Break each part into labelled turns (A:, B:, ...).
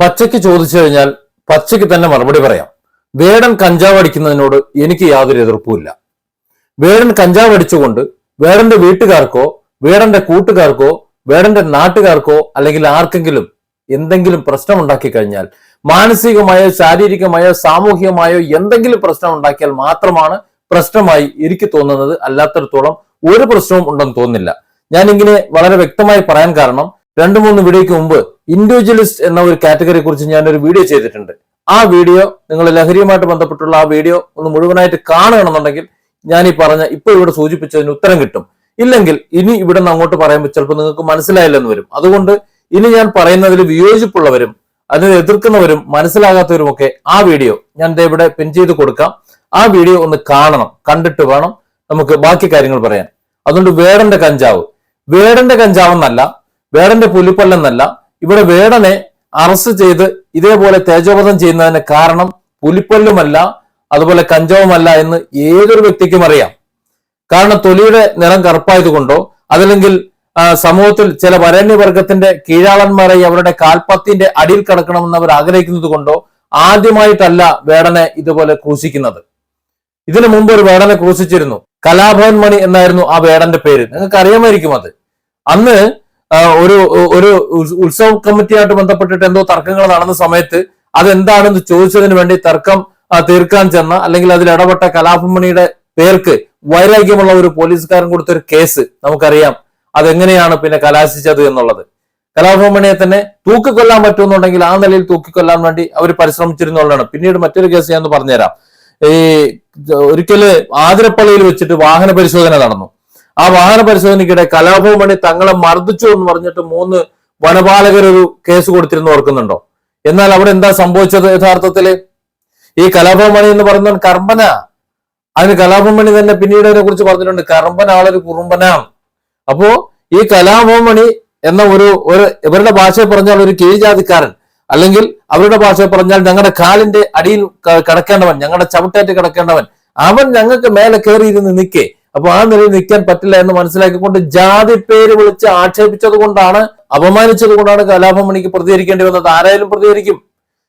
A: പച്ചയ്ക്ക് ചോദിച്ചു കഴിഞ്ഞാൽ പച്ചയ്ക്ക് തന്നെ മറുപടി പറയാം. വേടൻ കഞ്ചാവ് അടിക്കുന്നതിനോട് എനിക്ക് യാതൊരു എതിർപ്പുമില്ല വേടൻ കഞ്ചാവ് അടിച്ചുകൊണ്ട് വേടന്റെ വീട്ടുകാർക്കോ വേടന്റെ കൂട്ടുകാർക്കോ വേടന്റെ നാട്ടുകാർക്കോ അല്ലെങ്കിൽ ആർക്കെങ്കിലും എന്തെങ്കിലും പ്രശ്നം ഉണ്ടാക്കി കഴിഞ്ഞാൽ മാനസികമായോ ശാരീരികമായോ സാമൂഹികമായോ എന്തെങ്കിലും പ്രശ്നം ഉണ്ടാക്കിയാൽ മാത്രമാണ് പ്രശ്നമായി എനിക്ക് തോന്നുന്നത്. അല്ലാത്തടത്തോളം ഒരു പ്രശ്നവും ഉണ്ടെന്ന് തോന്നുന്നില്ല. ഞാൻ ഇങ്ങനെ വളരെ വ്യക്തമായി പറയാൻ കാരണം രണ്ടു മൂന്ന് വീഡിയോയ്ക്ക് മുമ്പ് ഇൻഡിവിജ്വലിസ്റ്റ് എന്ന ഒരു കാറ്റഗറിയെ കുറിച്ച് ഞാൻ ഒരു വീഡിയോ ചെയ്തിട്ടുണ്ട്. ആ വീഡിയോ നിങ്ങൾ ലഹരിയുമായിട്ട് ബന്ധപ്പെട്ടുള്ള ആ വീഡിയോ ഒന്ന് മുഴുവനായിട്ട് കാണുകയാണെന്നുണ്ടെങ്കിൽ ഞാൻ ഈ പറഞ്ഞ ഇപ്പൊ ഇവിടെ സൂചിപ്പിച്ചതിന് ഉത്തരം കിട്ടും. ഇല്ലെങ്കിൽ ഇനി ഇവിടെ നിന്ന് അങ്ങോട്ട് പറയുമ്പോൾ ചിലപ്പോൾ നിങ്ങൾക്ക് മനസ്സിലായില്ലെന്ന് വരും. അതുകൊണ്ട് ഇനി ഞാൻ പറയുന്നതിൽ വിയോജിപ്പുള്ളവരും അതിനെ എതിർക്കുന്നവരും മനസ്സിലാകാത്തവരും ഒക്കെ ആ വീഡിയോ ഞാൻ ഇവിടെ പിൻ ചെയ്ത് കൊടുക്കാം. ആ വീഡിയോ ഒന്ന് കാണണം കണ്ടിട്ട് വേണം നമുക്ക് ബാക്കി കാര്യങ്ങൾ പറയാൻ. അതുകൊണ്ട് വേടന്റെ കഞ്ചാവ്. വേടന്റെ കഞ്ചാവ് എന്നല്ല വേടന്റെ പുലിപ്പല്ലെന്നല്ല ഇവിടെ വേടനെ അറസ്റ്റ് ചെയ്ത് ഇതേപോലെ തേജോവധം ചെയ്യുന്നതിന് കാരണം പുലിപ്പല്ലുമല്ല അതുപോലെ കഞ്ചാവുമല്ല എന്ന് ഏതൊരു വ്യക്തിക്കും അറിയാം. കാരണം തൊലിയുടെ നിറം കറുപ്പായതുകൊണ്ടോ അതല്ലെങ്കിൽ സമൂഹത്തിൽ ചില വരണ്യവർഗത്തിന്റെ കീഴാളന്മാരെ അവരുടെ കാൽപ്പത്തിന്റെ അടിയിൽ കിടക്കണമെന്ന് അവർ ആഗ്രഹിക്കുന്നത് കൊണ്ടോ ആദ്യമായിട്ടല്ല വേടനെ ഇതുപോലെ ക്രൂശിക്കുന്നത്. ഇതിനു മുമ്പ് ഒരു വേടനെ ക്രൂശിച്ചിരുന്നു. കലാഭവൻ മണി എന്നായിരുന്നു ആ വേടന്റെ പേര്. നിങ്ങൾക്ക് അറിയാമായിരിക്കും അത്. അന്ന് ഒരു ഒരു ഉത്സ- ഉത്സവ കമ്മിറ്റിയായിട്ട് ബന്ധപ്പെട്ടിട്ട് എന്തോ തർക്കങ്ങൾ നടന്ന സമയത്ത് അതെന്താണെന്ന് ചോദിച്ചതിന് വേണ്ടി തർക്കം തീർക്കാൻ ചെന്ന അല്ലെങ്കിൽ അതിൽ ഇടപെട്ട കലാഭമണിയുടെ പേർക്ക് വൈരാഗ്യമുള്ള ഒരു പോലീസുകാരൻ കൊടുത്തൊരു കേസ് നമുക്കറിയാം. അതെങ്ങനെയാണ് പിന്നെ കലാശിച്ചത് എന്നുള്ളത്. കലാഭമണിയെ തന്നെ തൂക്കിക്കൊല്ലാൻ പറ്റുമെന്നുണ്ടെങ്കിൽ ആ നിലയിൽ തൂക്കിക്കൊല്ലാൻ വേണ്ടി അവർ പരിശ്രമിച്ചിരുന്നുള്ളതാണ് പിന്നീട് മറ്റൊരു കേസ് ഞാൻ പറഞ്ഞുതരാം. ഈ ഒരിക്കൽ ആതിരപ്പള്ളിയിൽ വെച്ചിട്ട് വാഹന പരിശോധന നടന്നു. ആ വാഹന പരിശോധനയ്ക്കിടെ കലാഭവമണി തങ്ങളെ മർദ്ദിച്ചു എന്ന് പറഞ്ഞിട്ട് മൂന്ന് വനപാലകർ ഒരു കേസ് കൊടുത്തിരുന്നു ഓർക്കുന്നുണ്ടോ? എന്നാൽ അവിടെ എന്താ സംഭവിച്ചത് യഥാർത്ഥത്തിൽ ഈ കലാഭവമണി എന്ന് പറയുന്നത് കർമ്മന. അതിന് കലാഭവമണി തന്നെ പിന്നീട് അതിനെ കുറിച്ച് പറഞ്ഞിട്ടുണ്ട്. കർമ്മന ആളൊരു കുറുമ്പനാണ് അപ്പോ ഈ കലാഭവമണി എന്ന ഒരു ഒരു ഇവരുടെ ഭാഷയെ പറഞ്ഞാൽ ഒരു കീഴ്ജാതിക്കാരൻ. അല്ലെങ്കിൽ അവരുടെ ഭാഷയെ പറഞ്ഞാൽ ഞങ്ങളുടെ കാലിന്റെ അടിയിൽ കിടക്കേണ്ടവൻ ഞങ്ങളുടെ ചവിട്ടേറ്റ് കിടക്കേണ്ടവൻ. അവൻ ഞങ്ങൾക്ക് മേലെ കയറിയിരുന്ന് നിൽക്കേ. അപ്പൊ ആ നിലയിൽ നിൽക്കാൻ പറ്റില്ല എന്ന് മനസ്സിലാക്കിക്കൊണ്ട് ജാതി പേര് വിളിച്ച് ആക്ഷേപിച്ചത് കൊണ്ടാണ് അപമാനിച്ചത് കൊണ്ടാണ് കലാഭവൻ മണിക്ക് പ്രതികരിക്കേണ്ടി വന്നത്. ആരായാലും പ്രതികരിക്കും.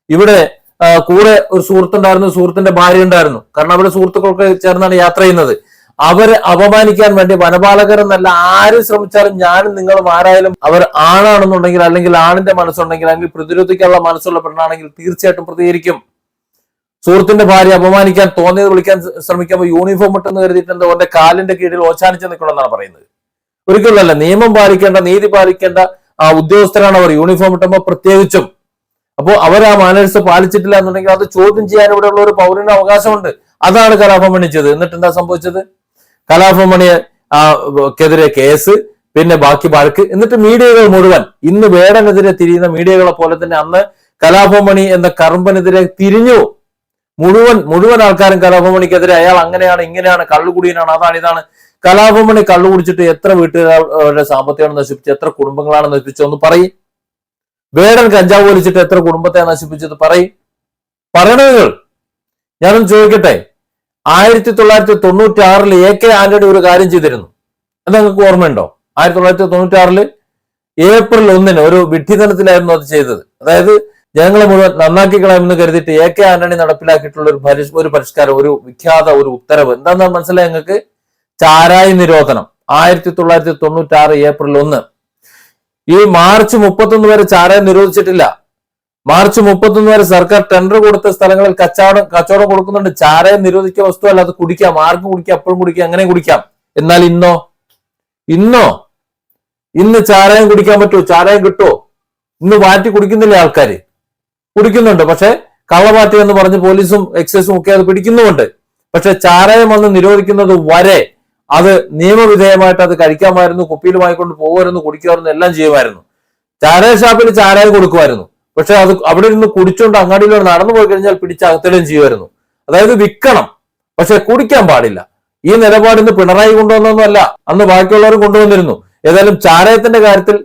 A: ഇവിടെ കൂടെ ഒരു സുഹൃത്തുണ്ടായിരുന്നു സുഹൃത്തിന്റെ ഭാര്യ ഉണ്ടായിരുന്നു. കാരണം അവരുടെ സുഹൃത്തുക്കൾക്ക് ചേർന്നാണ് യാത്ര ചെയ്യുന്നത്. അവരെ അപമാനിക്കാൻ വേണ്ടി വനപാലകരെന്നല്ല ആര് ശ്രമിച്ചാലും ഞാനും നിങ്ങളും ആരായാലും അവർ ആണാണെന്നുണ്ടെങ്കിൽ അല്ലെങ്കിൽ ആണിന്റെ മനസ്സുണ്ടെങ്കിൽ അല്ലെങ്കിൽ പ്രതിരോധിക്കാനുള്ള മനസ്സുള്ള പെണ്ണാണെങ്കിൽ തീർച്ചയായിട്ടും പ്രതികരിക്കും. സുഹൃത്തിന്റെ ഭാര്യ അപമാനിക്കാൻ തോന്നിയത് വിളിക്കാൻ ശ്രമിക്കുമ്പോൾ യൂണിഫോം ഇട്ടെന്ന് കരുതിയിട്ട് എന്താ അവന്റെ കാലിന്റെ കീഴിൽ ഓച്ചാനിച്ച് നിൽക്കണമെന്നാണ് പറയുന്നത്. ഒരിക്കലല്ല നിയമം പാലിക്കേണ്ട നീതി പാലിക്കേണ്ട ആ ഉദ്യോഗസ്ഥരാണ് അവർ. യൂണിഫോം ഇട്ടുമ്പോൾ പ്രത്യേകിച്ചും. അപ്പോൾ അവർ ആ മാനേഴ്സ് പാലിച്ചിട്ടില്ല എന്നുണ്ടെങ്കിൽ അത് ചോദ്യം ചെയ്യാൻ ഇവിടെയുള്ള ഒരു പൗരന് അവകാശമുണ്ട്. അതാണ് കലാപം മണിച്ചത് എന്നിട്ട് എന്താ സംഭവിച്ചത്? കലാപം മണിയെ ക്കെതിരെ കേസ് പിന്നെ ബാക്കി വഴക്ക്. എന്നിട്ട് മീഡിയകൾ മുഴുവൻ ഇന്ന് വേടനെതിരെ തിരിയുന്ന മീഡിയകളെ പോലെ തന്നെ അന്ന് കലാപം മണി എന്ന കറുമ്പനെതിരെ തിരിഞ്ഞു. മുഴുവൻ മുഴുവൻ ആൾക്കാരും കലാഭമണിക്കെതിരെ അയാൾ അങ്ങനെയാണ് ഇങ്ങനെയാണ് കള്ളുകുടിയനാണ് അതാണ് ഇതാണ്. കലാഭമണി മണി കള്ളു കുടിച്ചിട്ട് എത്ര വീട്ടുകാരുടെ സാമ്പത്തികമാണ് നശിപ്പിച്ചത് എത്ര കുടുംബങ്ങളാണ് നശിപ്പിച്ചത് ഒന്ന് പറയും. വേടൻ കഞ്ചാവ് വലിച്ചിട്ട് എത്ര കുടുംബത്തെ നശിപ്പിച്ചത് പറയും. പറയണതുകൾ ഞാനൊന്ന് ചോദിക്കട്ടെ. ആയിരത്തി തൊള്ളായിരത്തി തൊണ്ണൂറ്റി ആറിൽ എ കെ ആന്റണി ഒരു കാര്യം ചെയ്തിരുന്നു. അത് നിങ്ങൾക്ക് ഓർമ്മയുണ്ടോ? ആയിരത്തി തൊള്ളായിരത്തി തൊണ്ണൂറ്റി ആറിൽ ഏപ്രിൽ ഒന്നിന് ഒരു വിഡ്ഢിതനത്തിലായിരുന്നു അത് ചെയ്തത്. അതായത് ജനങ്ങളെ മുഴുവൻ നന്നാക്കി കളയുമെന്ന് കരുതിയിട്ട് എ കെ ആന്റണി നടപ്പിലാക്കിയിട്ടുള്ള ഒരു ഒരു പരിഷ്കാരം ഒരു വിഖ്യാത ഒരു ഉത്തരവ്. എന്താണെന്ന് മനസ്സിലായി ഞങ്ങൾക്ക് ചാരായ നിരോധനം. ആയിരത്തി തൊള്ളായിരത്തി തൊണ്ണൂറ്റി ആറ് ഏപ്രിൽ ഒന്ന്. ഈ മാർച്ച് മുപ്പത്തൊന്ന് വരെ ചാരായം നിരോധിച്ചിട്ടില്ല. മാർച്ച് മുപ്പത്തൊന്ന് വരെ സർക്കാർ ടെൻഡർ കൊടുത്ത സ്ഥലങ്ങളിൽ കച്ചവടം കച്ചവടം കൊടുക്കുന്നുണ്ട്. ചാരായം നിരോധിക്കുക വസ്തുവല്ല അത് കുടിക്കാം. ആർക്കും കുടിക്കാം? അപ്പോഴും കുടിക്കാം. അങ്ങനെ കുടിക്കാം. എന്നാൽ ഇന്നോ? ഇന്നോ? ഇന്ന് ചാരായം കുടിക്കാൻ പറ്റുമോ? ചാരായം കിട്ടുമോ? ഇന്ന് വാറ്റി കുടിക്കുന്നില്ലേ ആൾക്കാര്? കുടിക്കുന്നുണ്ട്. പക്ഷെ കള്ളവാറ്റി എന്ന് പറഞ്ഞ് പോലീസും എക്സൈസും ഒക്കെ അത് പിടിക്കുന്നുമുണ്ട്. പക്ഷെ ചാരായം വന്ന് നിരോധിക്കുന്നത് വരെ അത് നിയമവിധേയമായിട്ട് അത് കഴിക്കാമായിരുന്നു കുപ്പിയിൽ വാങ്ങിക്കൊണ്ട് പോകുമായിരുന്നു കുടിക്കുമായിരുന്നു എല്ലാം ചെയ്യുമായിരുന്നു. ചാരായ ഷാപ്പിൽ ചാരായം കൊടുക്കുമായിരുന്നു. പക്ഷെ അത് അവിടെ ഇരുന്ന് കുടിച്ചുകൊണ്ട് അങ്ങാടിയിലൂടെ നടന്നു പോയി കഴിഞ്ഞാൽ പിടിച്ച് അകത്തിടുകയും ചെയ്യുമായിരുന്നു. അതായത് വിൽക്കണം പക്ഷെ കുടിക്കാൻ പാടില്ല. ഈ നിലപാട് ഇന്ന് പിണറായി കൊണ്ടുവന്നൊന്നുമല്ല അന്ന് ബാക്കിയുള്ളവരും കൊണ്ടുവന്നിരുന്നു. ഏതായാലും ചാരായത്തിന്റെ കാര്യത്തിൽ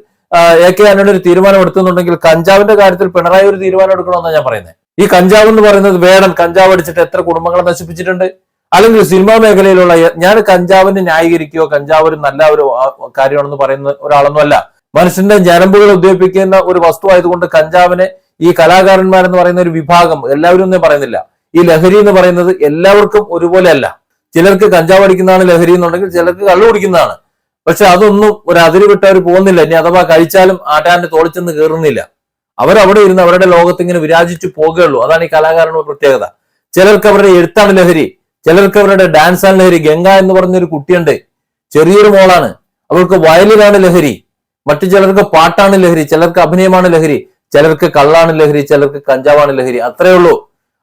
A: എ കെ ആന്റണി ഒരു തീരുമാനം എടുത്തുന്നുണ്ടെങ്കിൽ കഞ്ചാവിന്റെ കാര്യത്തിൽ പിണറായി ഒരു തീരുമാനം എടുക്കണമെന്നാണ് ഞാൻ പറയുന്നത്. ഈ കഞ്ചാവ് എന്ന് പറയുന്നത് വേടൻ കഞ്ചാവ് അടിച്ചിട്ട് എത്ര കുടുംബങ്ങളെ നശിപ്പിച്ചിട്ടുണ്ട്? അല്ലെങ്കിൽ സിനിമാ മേഖലയിലുള്ള ഞാൻ കഞ്ചാവിനെ ന്യായീകരിക്കുകയോ കഞ്ചാവ് ഒരു നല്ല ഒരു കാര്യമാണെന്ന് പറയുന്ന ഒരാളൊന്നുമല്ല മനുഷ്യന്റെ ഞരമ്പുകൾ ഉദ്യോഗിപ്പിക്കുന്ന ഒരു വസ്തു ആയതുകൊണ്ട് കഞ്ചാവിനെ ഈ കലാകാരന്മാരെന്ന് പറയുന്ന ഒരു വിഭാഗം എല്ലാവരും ഒന്നും പറയുന്നില്ല. ഈ ലഹരി എന്ന് പറയുന്നത് എല്ലാവർക്കും ഒരുപോലെ അല്ല ചിലർക്ക് കഞ്ചാവ് അടിക്കുന്നതാണ് ലഹരി എന്നുണ്ടെങ്കിൽ ചിലർക്ക് കള്ളു കുടിക്കുന്നതാണ്. പക്ഷെ അതൊന്നും ഒരു അതിര് വിട്ട് അവർ പോകുന്നില്ല. ഇനി അഥവാ കഴിച്ചാലും ആട്ടാന്റെ തോളിച്ചെന്ന് കയറുന്നില്ല അവരവിടെ ഇരുന്ന് അവരുടെ ലോകത്ത് ഇങ്ങനെ വിരാജിച്ചു പോകുകയുള്ളൂ. അതാണ് ഈ കലാകാരനുടെ പ്രത്യേകത. ചിലർക്ക് അവരുടെ എഴുത്താണ് ലഹരി. ചിലർക്ക് അവരുടെ ഡാൻസാണ് ലഹരി. ഗംഗ എന്ന് പറഞ്ഞൊരു കുട്ടിയുണ്ട്. ചെറിയൊരു മോളാണ്. അവൾക്ക് വയലിലാണ് ലഹരി. മറ്റു ചിലർക്ക് പാട്ടാണ് ലഹരി. ചിലർക്ക് അഭിനയമാണ് ലഹരി. ചിലർക്ക് കള്ളാണ് ലഹരി. ചിലർക്ക് കഞ്ചാവാണ് ലഹരി. അത്രയേ ഉള്ളൂ.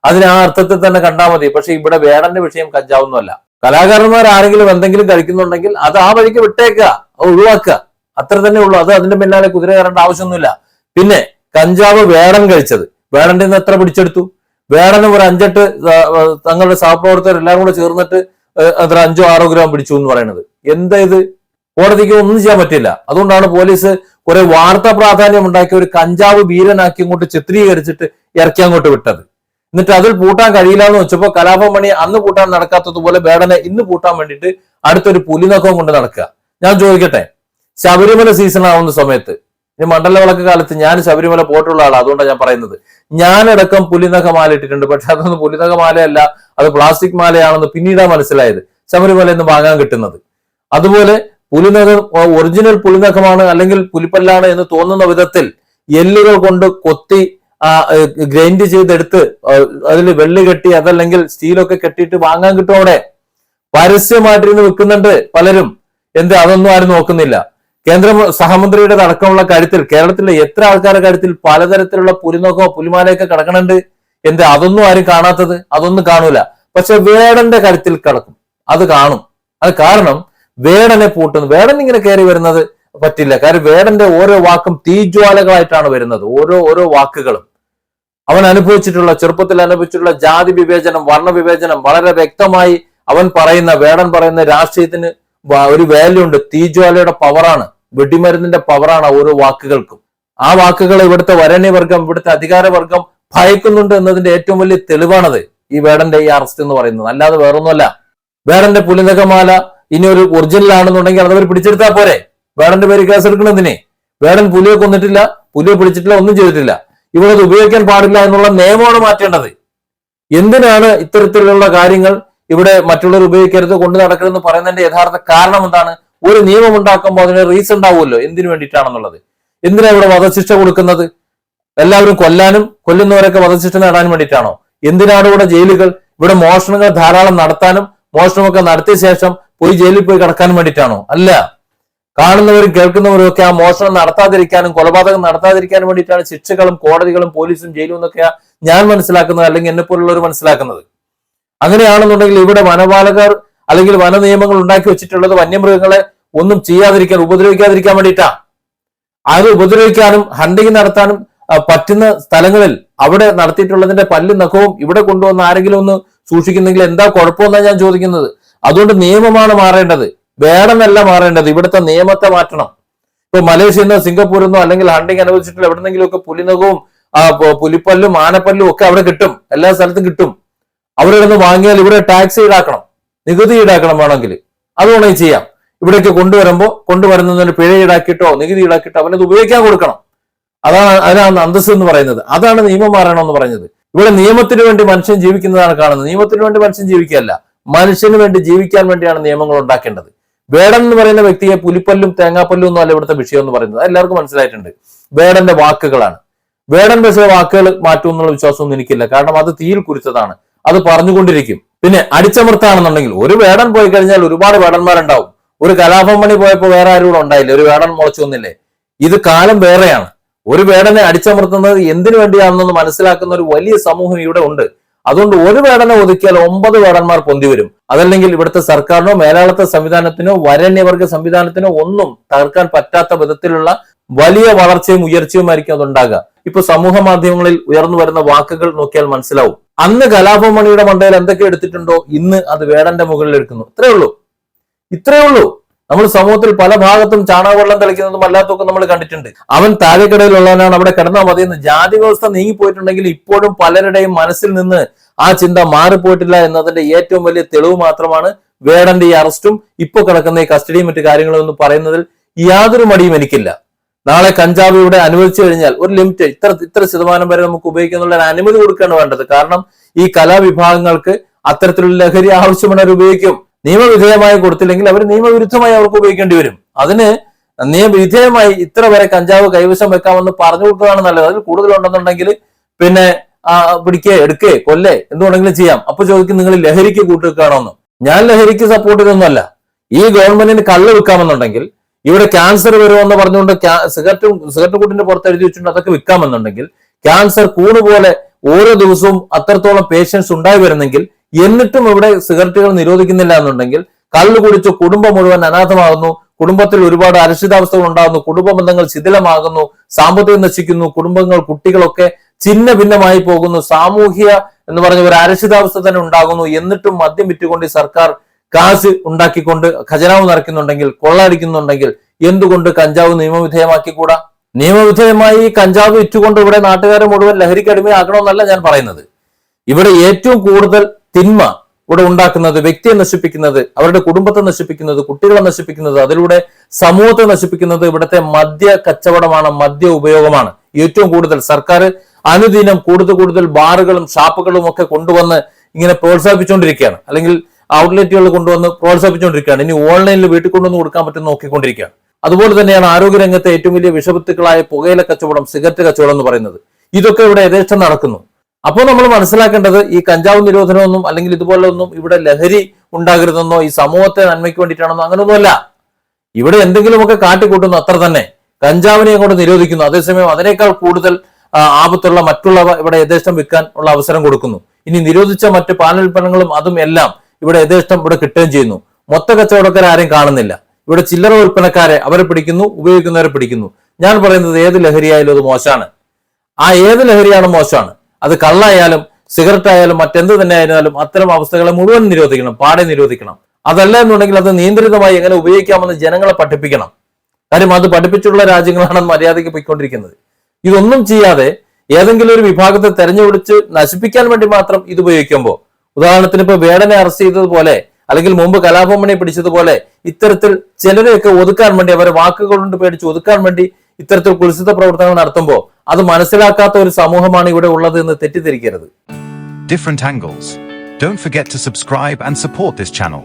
A: അതിന് ആ അർത്ഥത്തിൽ തന്നെ കണ്ടാൽ മതി. പക്ഷെ ഇവിടെ വേടന്റെ വിഷയം കഞ്ചാവൊന്നുമല്ല. കലാകാരന്മാർ ആരെങ്കിലും എന്തെങ്കിലും കഴിക്കുന്നുണ്ടെങ്കിൽ അത് ആ വഴിക്ക് വിട്ടേക്കുക ഒഴിവാക്കുക. അത്ര തന്നെ ഉള്ളൂ. അത് അതിന്റെ പിന്നാലെ കുതിര കയറേണ്ട ആവശ്യമൊന്നുമില്ല. പിന്നെ കഞ്ചാവ് വേടം കഴിച്ചത്. വേടന്റെ നിന്ന് എത്ര പിടിച്ചെടുത്തു? വേടന് ഒരു അഞ്ചെട്ട് തങ്ങളുടെ സഹപ്രവർത്തകർ എല്ലാവരും കൂടെ ചേർന്നിട്ട് അത്ര അഞ്ചോ ആറോ ഗ്രാം പിടിച്ചു എന്ന് പറയുന്നത്. എന്താ ഇത്? കോടതിക്ക് ഒന്നും ചെയ്യാൻ പറ്റില്ല. അതുകൊണ്ടാണ് പോലീസ് കുറെ വാർത്താ പ്രാധാന്യം ഉണ്ടാക്കി ഒരു കഞ്ചാവ് വീരനാക്കി ഇങ്ങോട്ട് ചിത്രീകരിച്ചിട്ട് ഇറക്കി അങ്ങോട്ട് വിട്ടത്. എന്നിട്ട് അതിൽ പൂട്ടാൻ കഴിയില്ല എന്ന് വെച്ചപ്പോ കലാപം പണി അന്ന് പൂട്ടാൻ നടക്കാത്തതുപോലെ വേടനെ ഇന്ന് പൂട്ടാൻ വേണ്ടിയിട്ട് അടുത്തൊരു പുലിനക്കം കൊണ്ട് നടക്കുക. ഞാൻ ചോദിക്കട്ടെ ശബരിമല സീസൺ ആവുന്ന സമയത്ത് ഈ മണ്ഡലവിളക്ക് കാലത്ത് ഞാൻ ശബരിമല പോയിട്ടുള്ള ആളാണ് അതുകൊണ്ടാണ് ഞാൻ പറയുന്നത്. ഞാനടക്കം പുലിനഖ മാല ഇട്ടിട്ടുണ്ട് പക്ഷെ അതൊന്നും പുലിനഖ മാലയല്ല അത് പ്ലാസ്റ്റിക് മാലയാണെന്ന് പിന്നീടാ മനസ്സിലായത് ശബരിമല എന്ന് വാങ്ങാൻ കിട്ടുന്നത്. അതുപോലെ പുലിനഖം ഒറിജിനൽ പുലിനഖമാണ് അല്ലെങ്കിൽ പുലിപ്പല്ലാണ് എന്ന് തോന്നുന്ന വിധത്തിൽ എല്ലുകൾ കൊണ്ട് കൊത്തി ഗ്രൈൻഡ് ചെയ്തെടുത്ത് അതിൽ വെള്ളി കെട്ടി അതല്ലെങ്കിൽ സ്റ്റീലൊക്കെ കെട്ടിയിട്ട് വാങ്ങാൻ കിട്ടും അവിടെ. പരസ്യമായിട്ടിരുന്ന് വിൽക്കുന്നുണ്ട് പലരും. എന്ത് അതൊന്നും ആരും നോക്കുന്നില്ല. കേന്ദ്ര സഹമന്ത്രിയുടെ അടക്കമുള്ള കാര്യത്തിൽ കേരളത്തിലെ എത്ര ആൾക്കാരുടെ കാര്യത്തിൽ പലതരത്തിലുള്ള പുലിനോക്കോ പുലിമാലയൊക്കെ കിടക്കണുണ്ട്? എന്ത് അതൊന്നും ആരും കാണാത്തത്? അതൊന്നും കാണൂല. പക്ഷെ വേടന്റെ കാര്യത്തിൽ കിടക്കും. അത് കാണും. അത് കാരണം വേടനെ പൂട്ടുന്നു. വേടൻ ഇങ്ങനെ കയറി വരുന്നത് പറ്റില്ല. കാര്യം വേടന്റെ ഓരോ വാക്കും തീജ്വാലകളായിട്ടാണ് വരുന്നത്. ഓരോ ഓരോ വാക്കുകളും. അവൻ അനുഭവിച്ചിട്ടുള്ള ചെറുപ്പത്തിൽ അനുഭവിച്ചിട്ടുള്ള ജാതി വിവേചനം വർണ വിവേചനം വളരെ വ്യക്തമായി അവൻ പറയുന്ന വേടൻ പറയുന്ന രാഷ്ട്രീയത്തിന് ഒരു വാല്യൂ ഉണ്ട്. തീജ്വാലയുടെ പവറാണ് വെടിമരുന്നിന്റെ പവറാണ് ഓരോ വാക്കുകൾക്കും. ആ വാക്കുകൾ ഇവിടുത്തെ വരണ്യവർഗം ഇവിടുത്തെ അധികാരവർഗം ഭയക്കുന്നുണ്ട് എന്നതിന്റെ ഏറ്റവും വലിയ തെളിവാണത് ഈ വേടന്റെ ഈ അറസ്റ്റ് എന്ന് പറയുന്നത്. അല്ലാതെ വേറൊന്നുമല്ല. വേടന്റെ പുലിനകമാല ഇനി ഒരു ഒറിജിനൽ ആണെന്നുണ്ടെങ്കിൽ അതവർ പിടിച്ചെടുത്താൽ പോരെ? വേടന്റെ പേര് കേസെടുക്കണതിനെ വേടൻ പുലിയെ കൊന്നിട്ടില്ല പുലിയെ പിടിച്ചിട്ടില്ല ഒന്നും ചെയ്തിട്ടില്ല. ഇവിടെ ഉപയോഗിക്കാൻ പാടില്ല എന്നുള്ള നിയമമാണ് മാറ്റേണ്ടത്. എന്തിനാണ് ഇത്തരത്തിലുള്ള കാര്യങ്ങൾ ഇവിടെ മറ്റുള്ളവർ ഉപയോഗിക്കരുത് കൊണ്ടു നടക്കരുതെന്ന് പറയുന്നതിന്റെ യഥാർത്ഥ കാരണം എന്താണ്? ഒരു നിയമം ഉണ്ടാക്കുമ്പോൾ അതിന് റീസൺ ഉണ്ടാവുമല്ലോ എന്തിനു വേണ്ടിയിട്ടാണെന്നുള്ളത്. എന്തിനാ ഇവിടെ വധശിക്ഷ കൊടുക്കുന്നത്? എല്ലാവരും കൊല്ലാനും കൊല്ലുന്നവരൊക്കെ വധശിക്ഷ നേടാനും വേണ്ടിയിട്ടാണോ? എന്തിനാണ് ഇവിടെ ജയിലുകൾ? ഇവിടെ മോഷണങ്ങൾ ധാരാളം നടത്താനും മോഷണമൊക്കെ നടത്തിയ ശേഷം പോയി ജയിലിൽ പോയി കിടക്കാനും വേണ്ടിയിട്ടാണോ? അല്ല. കാണുന്നവരും കേൾക്കുന്നവരും ഒക്കെ ആ മോഷണം നടത്താതിരിക്കാനും കൊലപാതകം നടത്താതിരിക്കാനും വേണ്ടിയിട്ടാണ് ശിക്ഷകളും കോടതികളും പോലീസും ജയിലും എന്നൊക്കെയാ ഞാൻ മനസ്സിലാക്കുന്നത് അല്ലെങ്കിൽ എന്നെ പോലുള്ളവർ മനസ്സിലാക്കുന്നത്. അങ്ങനെയാണെന്നുണ്ടെങ്കിൽ ഇവിടെ വനപാലകർ അല്ലെങ്കിൽ വന നിയമങ്ങൾ ഉണ്ടാക്കി വെച്ചിട്ടുള്ളത് വന്യമൃഗങ്ങളെ ഒന്നും ചെയ്യാതിരിക്കാൻ ഉപദ്രവിക്കാതിരിക്കാൻ വേണ്ടിയിട്ടാ. അത് ഉപദ്രവിക്കാനും ഹണ്ടിങ് നടത്താനും പറ്റുന്ന സ്ഥലങ്ങളിൽ അവിടെ നടത്തിയിട്ടുള്ളതിന്റെ പല്ലും നഖവും ഇവിടെ കൊണ്ടുവന്ന് ആരെങ്കിലും ഒന്ന് സൂക്ഷിക്കുന്നെങ്കിൽ എന്താ കുഴപ്പമെന്നാണ് ഞാൻ ചോദിക്കുന്നത്. അതുകൊണ്ട് നിയമമാണ് മാറേണ്ടത്. വേണമെന്നല്ല മാറേണ്ടത്. ഇവിടുത്തെ നിയമത്തെ മാറ്റണം. ഇപ്പൊ മലേഷ്യയിൽ നിന്നോ സിംഗപ്പൂരിൽ നിന്നോ അല്ലെങ്കിൽ ഹണ്ടിങ് അനുവദിച്ചിട്ടുള്ള എവിടെന്നെങ്കിലും ഒക്കെ പുലിനകവും പുലിപ്പല്ലും ആനപ്പല്ലും ഒക്കെ അവിടെ കിട്ടും. എല്ലാ സ്ഥലത്തും കിട്ടും. അവിടെ നിന്ന് വാങ്ങിയാൽ ഇവിടെ ടാക്സ് ഈടാക്കണം. നികുതി ഈടാക്കണം വേണമെങ്കിൽ. അത് വേണമെങ്കിൽ ചെയ്യാം. ഇവിടേക്ക് കൊണ്ടുവരുമ്പോൾ കൊണ്ടുവരുന്നതിന് പിഴ ഈടാക്കിയിട്ടോ നികുതി ഈടാക്കിയിട്ടോ അവനത് ഉപയോഗിക്കാൻ കൊടുക്കണം. അതാണ് അതിനാണ് അന്തസ് എന്ന് പറയുന്നത്. അതാണ് നിയമം മാറണം എന്ന് ഇവിടെ നിയമത്തിന് വേണ്ടി മനുഷ്യൻ ജീവിക്കുന്നതാണ് കാണുന്നത്. നിയമത്തിന് വേണ്ടി മനുഷ്യൻ ജീവിക്കുകയല്ല. മനുഷ്യന് വേണ്ടി ജീവിക്കാൻ വേണ്ടിയാണ് നിയമങ്ങൾ ഉണ്ടാക്കേണ്ടത്. വേടൻ എന്ന് പറയുന്ന വ്യക്തിയെ പുലിപ്പല്ലും തേങ്ങാപ്പല്ലും ഒന്നും അല്ല ഇവിടുത്തെ വിഷയം എന്ന് പറയുന്നത്. എല്ലാവർക്കും മനസ്സിലായിട്ടുണ്ട്. വേടന്റെ വാക്കുകളാണ്. വേടൻ പക്ഷേ വാക്കുകൾ മാറ്റും എന്നുള്ള വിശ്വാസമൊന്നും എനിക്കില്ല. കാരണം അത് തീയിൽ കുരിച്ചതാണ് അത് പറഞ്ഞുകൊണ്ടിരിക്കും. പിന്നെ അടിച്ചമർത്താണെന്നുണ്ടെങ്കിൽ ഒരു വേടൻ പോയി കഴിഞ്ഞാൽ ഒരുപാട് വേടന്മാരുണ്ടാവും. ഒരു കലാപം മണി പോയപ്പോ വേറെ ആരും ഉണ്ടായില്ല. ഒരു വേടൻ മുളച്ചു വന്നില്ലേ? ഇത് കാലം വേറെയാണ്. ഒരു വേടനെ അടിച്ചമർത്തുന്നത് എന്തിനു വേണ്ടിയാണെന്ന് മനസ്സിലാക്കുന്ന ഒരു വലിയ സമൂഹം ഇവിടെ ഉണ്ട്. അതുകൊണ്ട് ഒരു വേടനെ ഒതുക്കിയാൽ ഒമ്പത് വേടന്മാർ പൊന്തി വരും. അതല്ലെങ്കിൽ ഇവിടുത്തെ സർക്കാരിനോ മേലാളത്തെ സംവിധാനത്തിനോ വരണ്യവർഗ സംവിധാനത്തിനോ ഒന്നും തകർക്കാൻ പറ്റാത്ത വിധത്തിലുള്ള വലിയ വളർച്ചയും ഉയർച്ചയുമായിരിക്കും അതുണ്ടാകുക. ഇപ്പൊ സമൂഹ മാധ്യമങ്ങളിൽ ഉയർന്നു വരുന്ന വാക്കുകൾ നോക്കിയാൽ മനസ്സിലാവും. അന്ന് കലാപമണിയുടെ മണ്ടയിൽ എന്തൊക്കെ എടുത്തിട്ടുണ്ടോ ഇന്ന് അത് വേടന്റെ മുകളിൽ എടുക്കുന്നു. ഇത്രയേ ഉള്ളൂ. ഇത്രയേ ഉള്ളൂ. നമ്മൾ സമൂഹത്തിൽ പല ഭാഗത്തും ചാണകവെള്ളം തെളിക്കുന്നതും അല്ലാത്തൊക്കെ നമ്മൾ കണ്ടിട്ടുണ്ട്. അവൻ താഴെക്കടയിലുള്ളവനാണ് അവിടെ കിടന്നാൽ മതി എന്ന് ജാതി വ്യവസ്ഥ നീങ്ങിപ്പോയിട്ടുണ്ടെങ്കിൽ ഇപ്പോഴും പലരുടെയും മനസ്സിൽ നിന്ന് ആ ചിന്ത മാറിപ്പോയിട്ടില്ല എന്നതിന്റെ ഏറ്റവും വലിയ തെളിവ് മാത്രമാണ് വേടന്റെ ഈ അറസ്റ്റും. ഇപ്പൊ കിടക്കുന്ന ഈ കസ്റ്റഡിയും മറ്റു കാര്യങ്ങളും എന്ന് പറയുന്നതിൽ യാതൊരു മടിയും എനിക്കില്ല. നാളെ കഞ്ചാവ് ഇവിടെ അനുവദിച്ചു കഴിഞ്ഞാൽ ഒരു ലിമിറ്റ് ഇത്ര ഇത്ര ശതമാനം വരെ നമുക്ക് ഉപയോഗിക്കാനുള്ള ഒരു അനുമതി കൊടുക്കുകയാണ് വേണ്ടത്. കാരണം ഈ കലാവിഭാഗങ്ങൾക്ക് അത്തരത്തിലുള്ള ലഹരി ആവശ്യമുള്ളവർ ഉപയോഗിക്കും. നിയമവിധേയമായി കൊടുത്തില്ലെങ്കിൽ അവർ നിയമവിരുദ്ധമായി അവർക്ക് ഉപയോഗിക്കേണ്ടി വരും. അതിന് നിയമവിധേയമായി ഇത്ര വരെ കഞ്ചാവ് കൈവശം വെക്കാമെന്ന് പറഞ്ഞു കൊടുത്തതാണ് നല്ലത്. അതിൽ കൂടുതലുണ്ടെന്നുണ്ടെങ്കിൽ പിന്നെ പിടിക്കേ എടുക്കേ കൊല്ലേ എന്തുകൊണ്ടെങ്കിലും ചെയ്യാം. അപ്പൊ ചോദിക്കും നിങ്ങൾ ലഹരിക്ക് കൂട്ടുവെക്കുകയാണോന്ന് ഞാൻ ലഹരിക്ക് സപ്പോർട്ട് ചെയ്തൊന്നുമല്ല ഈ ഗവൺമെന്റിന് കള്ള് വിൽക്കാമെന്നുണ്ടെങ്കിൽ ഇവിടെ ക്യാൻസർ വരുമെന്ന് പറഞ്ഞുകൊണ്ട് സിഗരറ്റ് സിഗരറ്റും കൂട്ടിന്റെ പുറത്ത് എഴുതി വെച്ചിട്ടുണ്ട് അതൊക്കെ വിൽക്കാമെന്നുണ്ടെങ്കിൽ ക്യാൻസർ കൂണ് പോലെ ഓരോ ദിവസവും അത്രത്തോളം പേഷ്യൻസ് ഉണ്ടായി വരുന്നെങ്കിൽ എന്നിട്ടും ഇവിടെ സിഗരറ്റുകൾ നിരോധിക്കുന്നില്ല എന്നുണ്ടെങ്കിൽ കള്ളു കുടിച്ച് കുടുംബം മുഴുവൻ അനാഥമാകുന്നു കുടുംബത്തിൽ ഒരുപാട് അരക്ഷിതാവസ്ഥകൾ ഉണ്ടാകുന്നു കുടുംബ ബന്ധങ്ങൾ ശിഥിലമാകുന്നു സാമ്പത്തികം നശിക്കുന്നു കുടുംബങ്ങൾ കുട്ടികളൊക്കെ ചിന്ന ഭിന്നമായി പോകുന്നു സാമൂഹ്യ എന്ന് പറഞ്ഞ ഒരു അരക്ഷിതാവസ്ഥ തന്നെ ഉണ്ടാകുന്നു. എന്നിട്ടും മദ്യം വിറ്റുകൊണ്ട് സർക്കാർ കാശ് ഉണ്ടാക്കിക്കൊണ്ട് ഖജനാവ് നിറയ്ക്കുന്നുണ്ടെങ്കിൽ കൊള്ളയടിക്കുന്നുണ്ടെങ്കിൽ എന്തുകൊണ്ട് കഞ്ചാവ് നിയമവിധേയമാക്കിക്കൂടാ? നിയമവിധേയമായി കഞ്ചാവ് വിറ്റുകൊണ്ട് ഇവിടെ നാട്ടുകാരെ മുഴുവൻ ലഹരിക്കടിമയാകണമെന്നല്ല ഞാൻ പറയുന്നത്. ഇവിടെ ഏറ്റവും കൂടുതൽ തിന്മ ഇവിടെ ഉണ്ടാക്കുന്നത് വ്യക്തിയെ നശിപ്പിക്കുന്നത് അവരുടെ കുടുംബത്തെ നശിപ്പിക്കുന്നത് കുട്ടികളെ നശിപ്പിക്കുന്നത് അതിലൂടെ സമൂഹത്തെ നശിപ്പിക്കുന്നത് ഇവിടുത്തെ മദ്യ കച്ചവടമാണ് മദ്യ ഉപയോഗമാണ്. ഏറ്റവും കൂടുതൽ സർക്കാർ അനുദിനം കൂടുതൽ കൂടുതൽ ബാറുകളും ഷാപ്പുകളും ഒക്കെ കൊണ്ടുവന്ന് ഇങ്ങനെ പ്രോത്സാഹിപ്പിച്ചുകൊണ്ടിരിക്കുകയാണ്. അല്ലെങ്കിൽ ഔട്ട്ലെറ്റുകൾ കൊണ്ടുവന്ന് പ്രോത്സാഹിപ്പിച്ചുകൊണ്ടിരിക്കുകയാണ്. ഇനി ഓൺലൈനിൽ വീട്ടിൽ കൊണ്ടുവന്ന് കൊടുക്കാൻ പറ്റും നോക്കിക്കൊണ്ടിരിക്കുകയാണ്. അതുപോലെ തന്നെയാണ് ആരോഗ്യരംഗത്തെ ഏറ്റവും വലിയ വിഷപത്തുക്കളായ പുകയില കച്ചവടം സിഗരറ്റ് കച്ചവടം എന്ന് പറയുന്നത്. ഇതൊക്കെ ഇവിടെ യഥേഷ്ടം നടക്കുന്നു. അപ്പോൾ നമ്മൾ മനസ്സിലാക്കേണ്ടത് ഈ കഞ്ചാവ് നിരോധനമൊന്നും അല്ലെങ്കിൽ ഇതുപോലൊന്നും ഇവിടെ ലഹരി ഉണ്ടാകരുതെന്നോ ഈ സമൂഹത്തെ നന്മയ്ക്ക് വേണ്ടിയിട്ടാണെന്നോ അങ്ങനെയൊന്നുമല്ല ഇവിടെ എന്തെങ്കിലുമൊക്കെ കാട്ടിക്കൂട്ടുന്നു അത്ര തന്നെ. കഞ്ചാവിനെ അങ്ങോട്ട് നിരോധിക്കുന്നു. അതേസമയം അതിനേക്കാൾ കൂടുതൽ ആപത്തുള്ള മറ്റുള്ളവ ഇവിടെ യഥേഷ്ടം വിൽക്കാൻ ഉള്ള അവസരം കൊടുക്കുന്നു. ഇനി നിരോധിച്ച മറ്റ് പാലുൽപ്പന്നങ്ങളും അതും എല്ലാം ഇവിടെ യഥേഷ്ടം ഇവിടെ കിട്ടുകയും ചെയ്യുന്നു. മൊത്ത കച്ചവടക്കാരെ ആരെയും കാണുന്നില്ല. ഇവിടെ ചില്ലറ ഉൽപ്പന്നക്കാരെ അവരെ പിടിക്കുന്നു ഉപയോഗിക്കുന്നവരെ പിടിക്കുന്നു. ഞാൻ പറയുന്നത് ഏത് ലഹരിയായാലും അത് മോശമാണ്. ആ ഏത് ലഹരിയാണ് മോശമാണ്. അത് കള്ളായാലും സിഗരറ്റ് ആയാലും മറ്റെന്ത് തന്നെ ആയിരുന്നാലും അത്തരം അവസ്ഥകളെ മുഴുവൻ നിരോധിക്കണം പാടെ നിരോധിക്കണം. അതല്ല എന്നുണ്ടെങ്കിൽ അത് നിയന്ത്രിതമായി എങ്ങനെ ഉപയോഗിക്കാമെന്ന് ജനങ്ങളെ പഠിപ്പിക്കണം. കാര്യം അത് പഠിപ്പിച്ചുള്ള രാജ്യങ്ങളാണ് മര്യാദയ്ക്ക് പോയിക്കൊണ്ടിരിക്കുന്നത്. ഇതൊന്നും ചെയ്യാതെ ഏതെങ്കിലും ഒരു വിഭാഗത്തെ തെരഞ്ഞുപിടിച്ച് നശിപ്പിക്കാൻ വേണ്ടി മാത്രം ഇത് ഉപയോഗിക്കുമ്പോൾ ഉദാഹരണത്തിന് ഇപ്പൊ വേടനെ അറസ്റ്റ് ചെയ്തതുപോലെ അല്ലെങ്കിൽ മുമ്പ് കലാഭവമണി പിടിച്ചതുപോലെ ഇത്തരത്തിൽ ചിലരെയൊക്കെ ഒതുക്കാൻ വേണ്ടി അവരെ വാക്കുകൾ കൊണ്ട് പേടിച്ച് ഒതുക്കാൻ വേണ്ടി ഇത്തരത്തിൽ കുൽസിത പ്രവർത്തനങ്ങൾ നടത്തുമ്പോൾ അത് മനസ്സിലാക്കാത്ത ഒരു സമൂഹമാണ് ഇവിടെ ഉള്ളത് എന്ന് തെറ്റിദ്ധരിക്കരുത്.
B: Different angles don't forget to subscribe and support this channel